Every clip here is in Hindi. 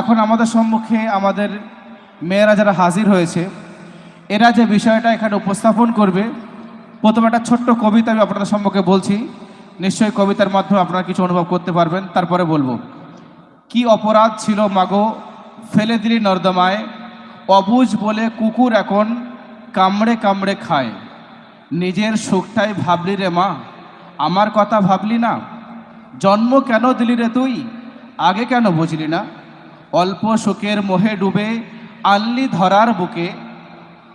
এখন আমাদের সম্মুখে আমাদের মেয়েরা যারা হাজির হয়েছে, এরা যে বিষয়টা এখানে উপস্থাপন করবে, প্রথমে একটা ছোট্ট কবিতা আমি আপনাদের সম্মুখে বলছি। নিশ্চয়ই কবিতার মাধ্যমে আপনারা কিছু অনুভব করতে পারবেন। তারপরে বলব, কি অপরাধ ছিল মাগো ফেলে দিলি নর্দমায় অবুজ বলে কুকুর এখন কামড়ে কামড়ে খায়। নিজের সুখটাই ভাবলি রে মা, আমার কথা ভাবলি না। জন্ম কেন দিলি রে তুই, আগে কেন বুঝলি না? অল্প সুখের মোহে ডুবে আনলি ধরার বুকে,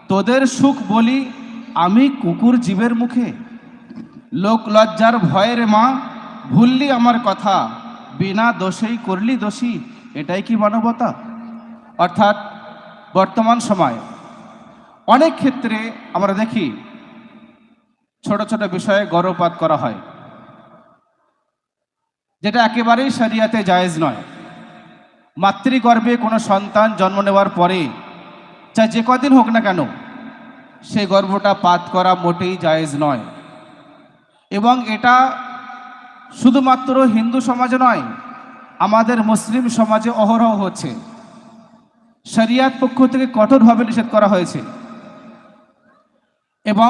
তোদের সুখ বলি আমি কুকুর জীবের মুখে। লোক লজ্জার ভয়ের মা, ভুললি আমার কথা, বিনা দোষেই করলি দোষী, এটাই কি মানবতা? অর্থাৎ বর্তমান সময়, অনেক ক্ষেত্রে আমরা দেখি, ছোট ছোট বিষয়ে গর্ভপাত করা হয়, যেটা একেবারেই সারিয়াতে জায়েজ নয়। মাতৃগর্ভে কোনো সন্তান জন্ম নেওয়ার পরে, চাই যে কদিন হোক না কেন সেই গর্ভটা পাত করা মোটেই জায়েজ নয়। এবং এটা শুধুমাত্র হিন্দু সমাজে নয়, আমাদের মুসলিম সমাজে অহরহ হচ্ছে। শরিয়াত পক্ষ থেকে কঠোরভাবে নিষেধ করা হয়েছে। এবং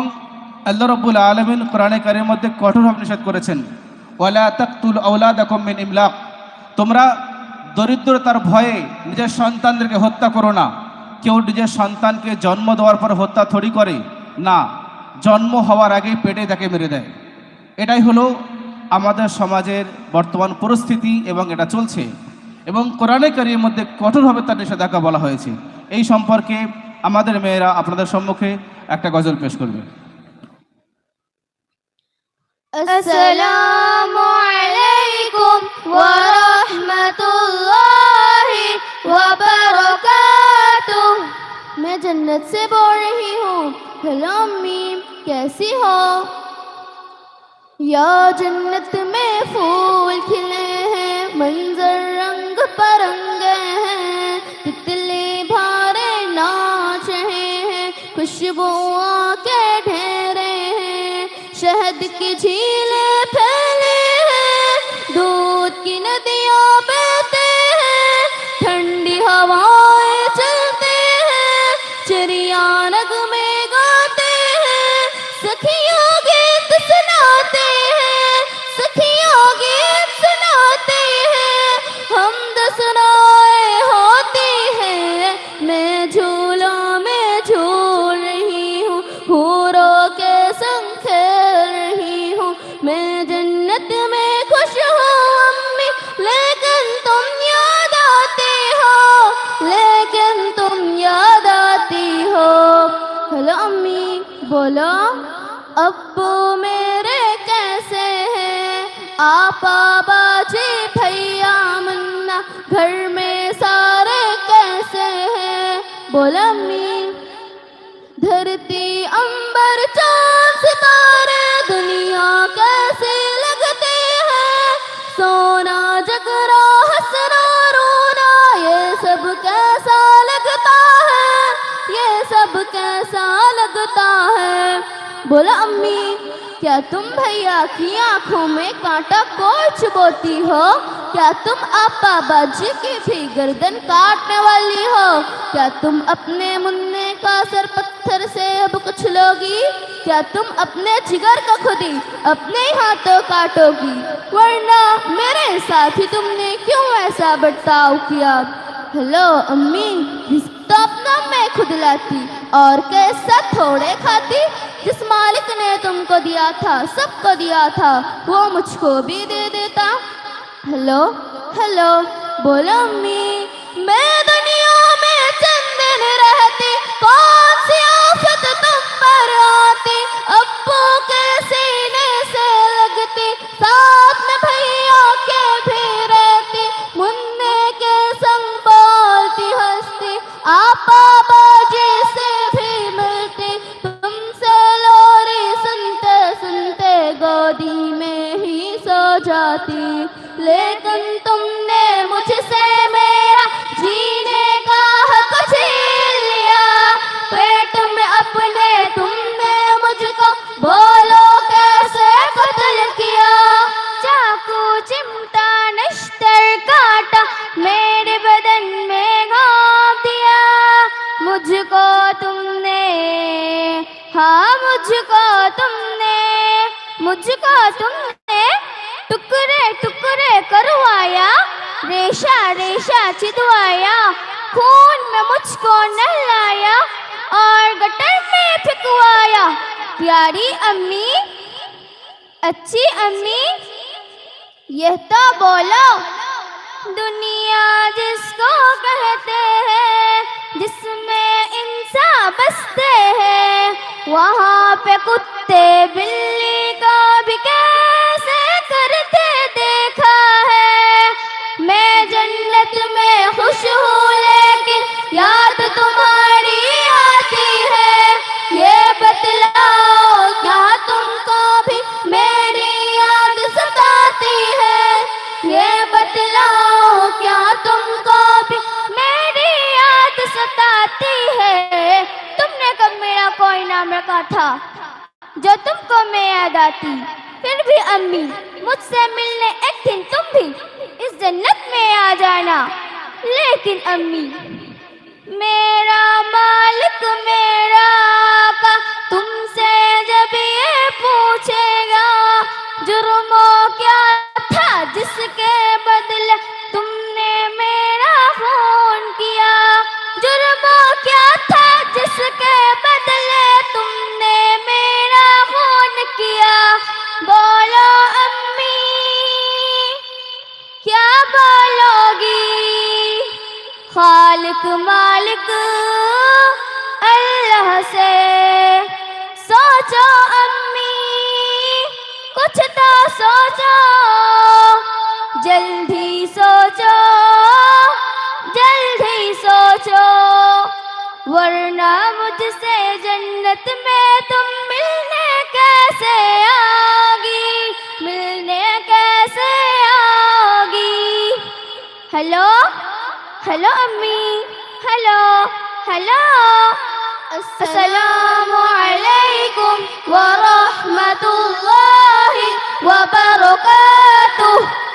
আল্লাহ রব্বুল আলমিন কোরআনে কারের মধ্যে কঠোরভাবে নিষেধ করেছেন, ওয়ালা তাকতুল আউলাদ মিন ইমলাক। তোমরা দরিদ্রতার ভয়ে নিজের সন্তানদেরকে হত্যা করো না। কেউ নিজের সন্তানকে জন্ম দেওয়ার পর হত্যা থরি করে, না, জন্ম হওয়ার আগেই পেটে তাকে মেরে দেয়। এটাই হলো আমাদের সমাজের বর্তমান পরিস্থিতি এবং এটা চলছে। এবং কোরআনে কারির মধ্যে কঠোরভাবে তার নিষেধাজ্ঞা বলা হয়েছে। এই সম্পর্কে আমাদের মেয়েরা আপনাদের সম্মুখে একটা গজল পেশ করবে। আসসালামু আলাইকুম ওয়া रहमतुल्लाहि व बरकातुह। मैं जन्नत से बोल रही हूँ हेलो मीम कैसी हो? या जन्नत में फूल खिले हैं, मंजर रंग परंग हैं, तितले भारे नाच रहे हैं खुशबुआ के ढेरे हैं, शहद की झीलें चिड़िया नगमे गाते हैं। सखियों गीत सुनाते हैं। सखियों गीत सुनाते हैं। हम सुनाए होती हैं। मैं झूलों, में झूल रही हूँ। हूरों के संग खेल रही हूँ। मैं जन्नत में खुश हूँ, अम्मी। लेकिन तुम याद आती हो। लेकिन तुम याद हेलो अम्मी, बोलो, अब्बू मेरे कैसे हैं? आप बाजी भैया मुन्ना, घर में सारे कैसे हैं? बोलो, अम्मी, धरती लगता है। बोला, अम्मी, क्या तुम भैया की आँखों में कांटा कोई चुबोती हो? क्या तुम आपा बाजी की भी गर्दन काटने वाली हो? क्या तुम अपने मुन्ने का सर पत्थर से अब कुछ लोगी? क्या तुम अपने जिगर का खुदी अपने हाथों काटोगी? वरना मेरे साथ ही तुमने क्यों ऐसा बर्ताव किया? हेलो, अम्मी रिश्ता अपना मैं खुद लाती और कैसा थोड़े खाती। जिस मालिक ने तुमको दिया था, सबको दिया था, वो मुझको भी दे देता। हेलो? हेलो? बोलो, अम्मी, मैं में जाती। लेकिन तुमने मुझसे मेरा जीने का हक छीन लिया। पेट में अपने तुमने मुझको बोलो कैसे कत्ल किया? चाकू, चिमटा निश्तर काटा मेरे बदन में घाव दिया। मुझको तुमने हाँ मुझको तुमने मुझको तुमने टुकड़े टुकड़े करवाया, रेशा रेशा चिदवाया, खून में मुझको नहलाया और गटर में फिकवाया। प्यारी अम्मी, अच्छी अम्मी, यह तो बोलो, दुनिया जिसको कहते हैं, जिसमें इंसान बसते हैं, वहाँ पे कुत्ते बिल्ली नाम रखा था, जो तुमको मैं याद आती, फिर भी अम्मी, मुझसे मिलने एक दिन तुम भी इस जन्नत में आ जाना। लेकिन अम्मी, मेरा खालिक मालिक, अल्लाह से सोचो अम्मी, कुछ तो सोचो, जल्दी सोचो जल्दी सोचो, वरना मुझसे जन्नत में तुम मिलने कैसे आओगी, मिलने कैसे आओगी? Hello Hello Ami. Hello. Hello. Assalamualaikum warahmatullahi wabarakatuh.